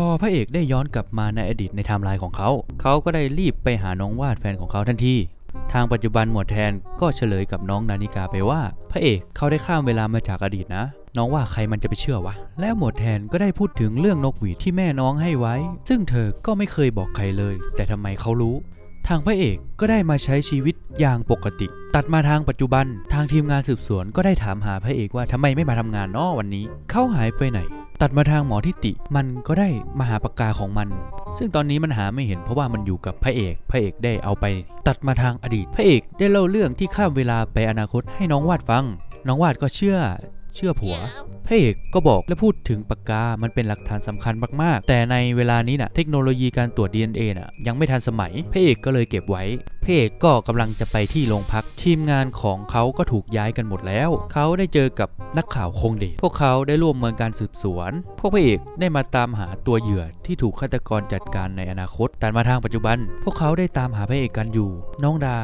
พอพระเอกได้ย้อนกลับมาในอดีตในไทม์ไลน์ของเขา เขาก็ได้รีบไปหาน้องวาดแฟนของเขาทันที ทางปัจจุบันหมวดแทนก็เฉลยกับน้องนานิกาไปว่า พระเอกเขาได้ข้ามเวลามาจากอดีตนะ น้องว่าใครมันจะไปเชื่อวะ แล้วหมวดแทนก็ได้พูดถึงเรื่องนกหวีดที่แม่น้องให้ไว้ ซึ่งเธอก็ไม่เคยบอกใครเลย แต่ทำไมเขารู้ทางพระเอกก็ได้มาใช้ชีวิตอย่างปกติ ตัดมาทางปัจจุบัน ทางทีมงานสืบสวนก็ได้ถามหาพระเอกว่าทำไมไม่มาทำงานนอวันนี้ เขาหายไปไหน ตัดมาทางหมอทิติมันก็ได้มหาปากกาของมัน ซึ่งตอนนี้มันหาไม่เห็นเพราะว่ามันอยู่กับพระเอก พระเอกได้เอาไป ตัดมาทางอดีต พระเอกได้เล่าเรื่องที่ข้ามเวลาไปอนาคตให้น้องวาดฟัง น้องวาดก็เชื่อ เชื่อผัว พระเอกก็บอกและพูดถึงปากกา มันเป็นหลักฐานสำคัญมากๆ แต่ในเวลานี้น่ะ เทคโนโลยีการตรวจ DNA น่ะยังไม่ทันสมัย พระเอกก็เลยเก็บไว้ พระเอกก็กำลังจะไปที่โรงพัก ทีมงานของเขาก็ถูกย้ายกันหมดแล้ว เขาได้เจอกับนักข่าวคงเดช พวกเขาได้ร่วมมือการสืบสวน พวกพระเอกได้มาตามหาตัวเหยื่อที่ถูกฆาตกรจัดการในอนาคตแต่มาทางปัจจุบัน พวกเขาได้ตามหาพระเอกกันอยู่ น้องดา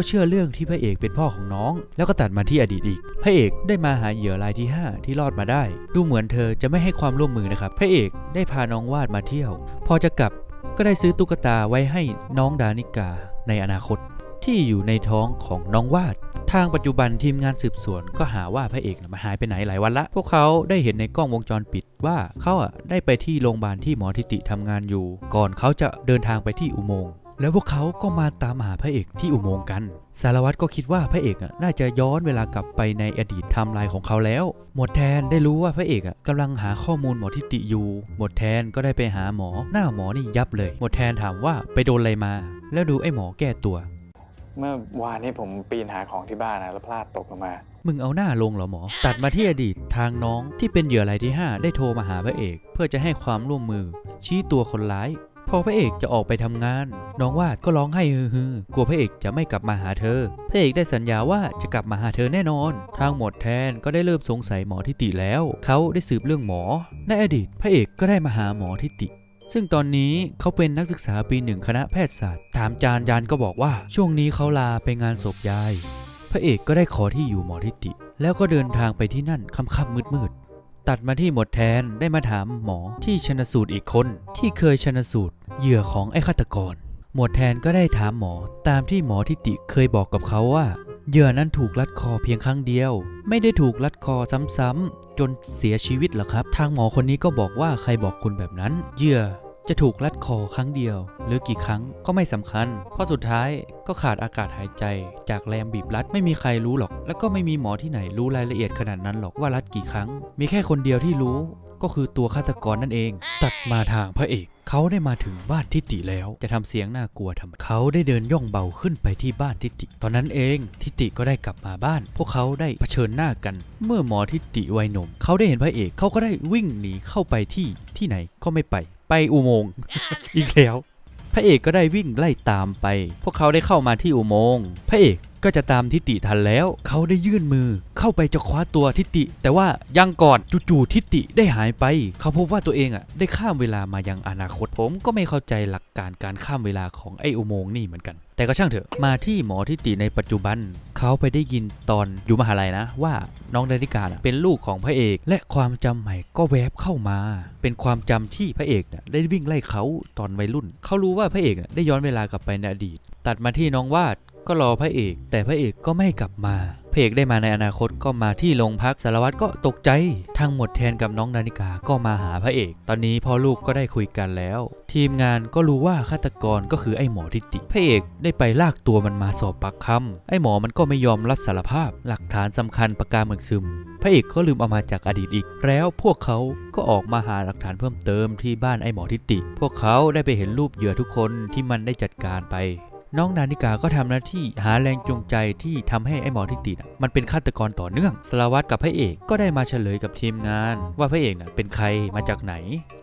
ก็เชื่อเรื่องที่พระเอกเป็นพ่อของน้อง แล้วก็ตัดมาที่อดีตอีก พระเอกได้มาหาเหยื่อรายที่ 5 ที่รอดมาได้ ดูเหมือนเธอจะไม่ให้ความร่วมมือนะครับ พระเอกได้พาน้องวาดมาเที่ยว พอจะกลับก็ได้ซื้อตุ๊กตาไว้ให้น้องดานิกาในอนาคต ที่อยู่ในท้องของน้องวาด ทางปัจจุบันทีมงานสืบสวนก็หาว่าพระเอกมาหายไปไหนหลายวันละ พวกเขาได้เห็นในกล้องวงจรปิดว่าเขาอะได้ไปที่โรงพยาบาลที่หมอทิติทำงานอยู่ ก่อนเขาจะเดินทางไปที่อุโมงค์ แล้วพวกเขาก็มาตามหาพระเอกที่อุโมงค์กัน สารวัตรก็คิดว่าพระเอกอะน่าจะย้อนเวลากลับไปในอดีตไทม์ไลน์ของเขาแล้ว หมวดแทนได้รู้ว่าพระเอกอะกำลังหาข้อมูลหมอทิติอยู่ หมวดแทนก็ได้ไปหาหมอ หน้าหมอนี่ยับเลย หมวดแทนถามว่าไปโดนอะไรมา แล้วดูไอ้หมอแก้ตัว เมื่อวานนี้ผมปีนหาของที่บ้านนะแล้วพลาดตกลงมา มึงเอาหน้าลงเหรอหมอ ตัดมาที่อดีตทางน้องที่เป็นเหยื่อรายที่ 5 ได้โทรมาหาพระเอก เพื่อจะให้ความร่วมมือ ชี้ตัวคนร้าย พอพระเอกจะออกไปทำงาน น้องวาดก็ร้องไห้ฮือๆกลัวพระเอกจะไม่กลับมาหาเธอ พระเอกได้สัญญาว่าจะกลับมาหาเธอแน่นอน ทางหมดแทนก็ได้เริ่มสงสัยหมอทิติแล้ว เขาได้สืบเรื่องหมอ ในอดีตพระเอกก็ได้มาหาหมอทิติซึ่งตอนนี้เขาเป็นนักศึกษาปีหนึ่งคณะแพทยศาสตร์ ถามจานยานก็บอกว่าช่วงนี้เขาลาไปงานศพยาย พระเอกก็ได้ขอที่อยู่หมอทิติ แล้วก็เดินทางไปที่นั่นค่ำๆมืดๆ ตัดมาที่หมดแทนได้มาถามหมอที่ชนสูตรอีกคน ที่เคยชนสูตรเหยื่อของไอ้ฆาตกร หมวดแทนก็ได้ถามหมอตามที่หมอทิติเคยบอกกับเขาว่า เหยื่อนั้นถูกลัดคอเพียงครั้งเดียว ไม่ได้ถูกลัดคอซ้ำๆจนเสียชีวิตหรอครับ ทางหมอคนนี้ก็บอกว่าใครบอกคุณแบบนั้น เหยื่อ จะถูกลัดคอครั้งเดียว หรือกี่ครั้งก็ไม่สำคัญ เพราะสุดท้ายก็ขาดอากาศหายใจ จากแรงบีบรัดไม่มีใครรู้หรอก แล้วก็ไม่มีหมอที่ไหนรู้รายละเอียดขนาดนั้นหรอกว่ารัดกี่ครั้ง มีแค่คนเดียวที่รู้ก็คือตัวฆาตกรนั่นเอง ตัดมาทางพระเอก เขาได้มาถึงบ้านทิติแล้ว จะทำเสียงน่ากลัวทำไมเขาได้เดินย่องเบาขึ้นไปที่บ้านทิติ ตอนนั้นเอง ทิติก็ได้กลับมาบ้าน พวกเขาได้เผชิญหน้ากัน เมื่อหมอทิติวัยหนุ่ม เขาได้เห็นพระเอกเขาก็ได้วิ่งหนีเข้าไปที่ที่ไหนก็ไม่ไป ไปอุโมงค์อีกแล้ว พระเอกก็ได้วิ่งไล่ตามไป พวกเขาได้เข้ามาที่อุโมงค์ พระเอก ก็จะตามทิติทันแล้ว เขาได้ยื่นมือเข้าไปจะคว้าตัวทิติ แต่ว่ายังก่อนจู่ๆทิติได้หายไป เขาพบว่าตัวเองอะได้ข้ามเวลามายังอนาคตผมก็ไม่เข้าใจหลักการการข้ามเวลาของไออุโมงค์นี่เหมือนกัน แต่ก็ช่างเถอะมาที่หมอทิติในปัจจุบัน เขาไปได้ยินตอนอยู่มหาลัยนะ ว่าน้องดาริกาเป็นลูกของพระเอก และความจำใหม่ก็แวบเข้ามา เป็นความจำที่พระเอกน่ะได้วิ่งไล่เขาตอนวัยรุ่น เขารู้ว่าพระเอกน่ะได้ย้อนเวลากลับไปในอดีต ตัดมาที่น้องวาด ก็รอพระเอก แต่พระเอกก็ไม่กลับมาพระเอกได้มาในอนาคตก็มาที่โรงพักสารวัตรก็ตกใจทางหมดแทนกับน้องนาฬิกาก็มาหาพระเอก ตอนนี้พ่อลูกก็ได้คุยกันแล้ว ทีมงานก็รู้ว่าฆาตกรก็คือไอ้หมอทิติพระเอกได้ไปลากตัวมันมาสอบปากคำไอ้หมอมันก็ไม่ยอมรับสารภาพ หลักฐานสำคัญปากกาหมึกซึม พระเอกก็ลืมเอามาจากอดีตอีก แล้วพวกเขาก็ออกมาหาหลักฐานเพิ่มเติมที่บ้านไอ้หมอทิติ พวกเขาได้ไปเห็นรูปเหยื่อทุกคนที่มันได้จัดการไป น้องนานิกาก็ทำหน้าที่หาแรงจูงใจที่ทำให้ไอ้หมอทิติดมันเป็นฆาตกรต่อเนื่องสารวัตรกับพระเอกก็ได้มาเฉลยกับทีมงาน ว่าพระเอกน่ะเป็นใครมาจากไหน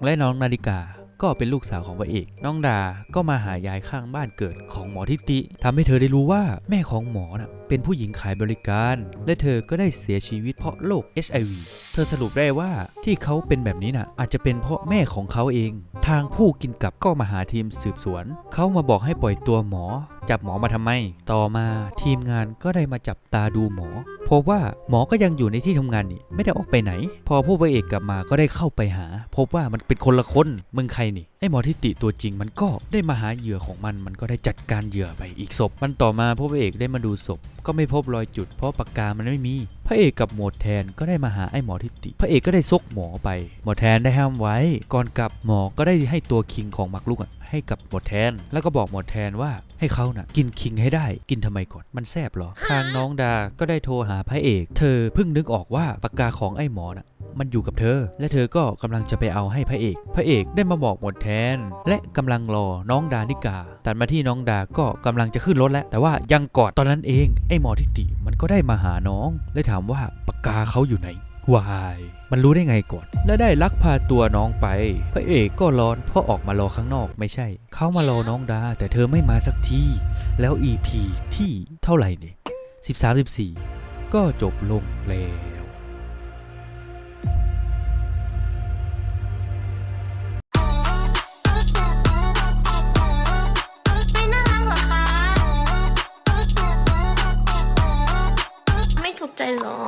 และน้องนาฬิกา ก็เป็นลูกสาวของพระเอก น้องดาก็มาหายายข้างบ้านเกิดของหมอทิติทำให้เธอได้รู้ว่าแม่ของหมอน่ะเป็นผู้หญิงขายบริการ และเธอก็ได้เสียชีวิตเพราะโรค HIV เธอสรุปได้ว่าที่เขาเป็นแบบนี้น่ะอาจจะเป็นเพราะแม่ของเขาเอง ทางผู้กินกับก็มาหาทีมสืบสวน เขามาบอกให้ปล่อยตัวหมอ จับหมอมาทำไม ต่อมาทีมงานก็ได้มาจับตาดูหมอ พบว่าหมอก็ยังอยู่ในที่ทำงานนี่ไม่ได้ออกไปไหน พอผู้พระเอกกลับมาก็ได้เข้าไปหา พบว่ามันเป็นคนละคนมึงใครนี่ไอหมอทิติตัวจริงมันก็ได้มาหาเหยื่อของมัน มันก็ได้จัดการเหยื่อไปอีกศพมันต่อมาผู้พระเอกได้มาดูศพ ก็ไม่พบรอยจุด เพราะปากกามันไม่มี พระเอกกับหมวดแทนก็ได้มาหาไอ้หมอทิติ พระเอกก็ได้ซกหมอไป หมอแทนได้ห้ามไว้ ก่อนกลับหมอก็ได้ให้ตัวคิงของหมักลุกอะให้กับหมอแทน แล้วก็บอกหมอแทนว่า ให้เขาน่ะกินคิงให้ได้ กินทำไมก่อน มันแซบเหรอ ทางน้องดา ก็ได้โทรหาพระเอก เธอเพิ่งนึกออกว่าปากกาของไอ้หมอน่ะมันอยู่กับเธอ และเธอก็กำลังจะไปเอาให้พระเอก พระเอกได้มาบอกหมดแทน และกำลังรอน้องดานิกา ตัดมาที่น้องดาก็กำลังจะขึ้นรถแล้ว แต่ว่ายังกอดตอนนั้นเอง ไอ้หมอทิติมันก็ได้มาหาน้อง และถามว่าปากกาเขาอยู่ไหน วาย มันรู้ได้ไงก่อน และได้ลักพาตัวน้องไป พระเอกก็ร้อนเพราะออกมารอข้างนอกไม่ใช่ เขามารอน้องดา แต่เธอไม่มาสักที แล้ว EP ที่เท่าไหร่เนี่ย13 14 ก็จบลงแล้วไม่ถูกใจหรอ